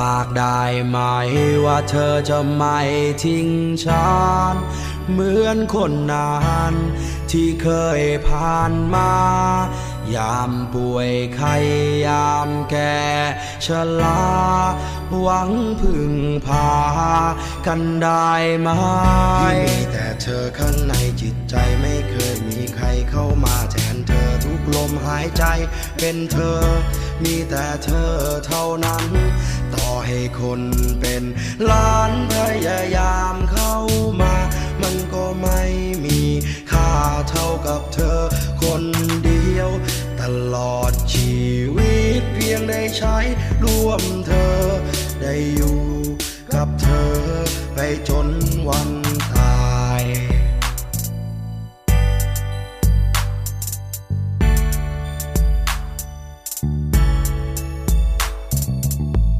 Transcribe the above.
ปากได้ไหมว่าเธอจะไม่ทิ้งฉัน เหมือนคนนานที่เคยผ่านมา ยามป่วยไข้ยามแก่ชราหวังพึ่งพา กันได้ไหมที่มีแต่เธอข้างในจิตใจไม่เคยมีใครเข้ามาแทนเธอทุกลมหายใจเป็นเธอ มีแต่เธอเท่านั้น คนเป็นล้านพยายามเข้ามา มันก็ไม่มีค่าเท่ากับเธอคนเดียว ตลอดชีวิตเพียงได้ใช้ร่วมเธอ ได้อยู่กับเธอไปจนวันตาย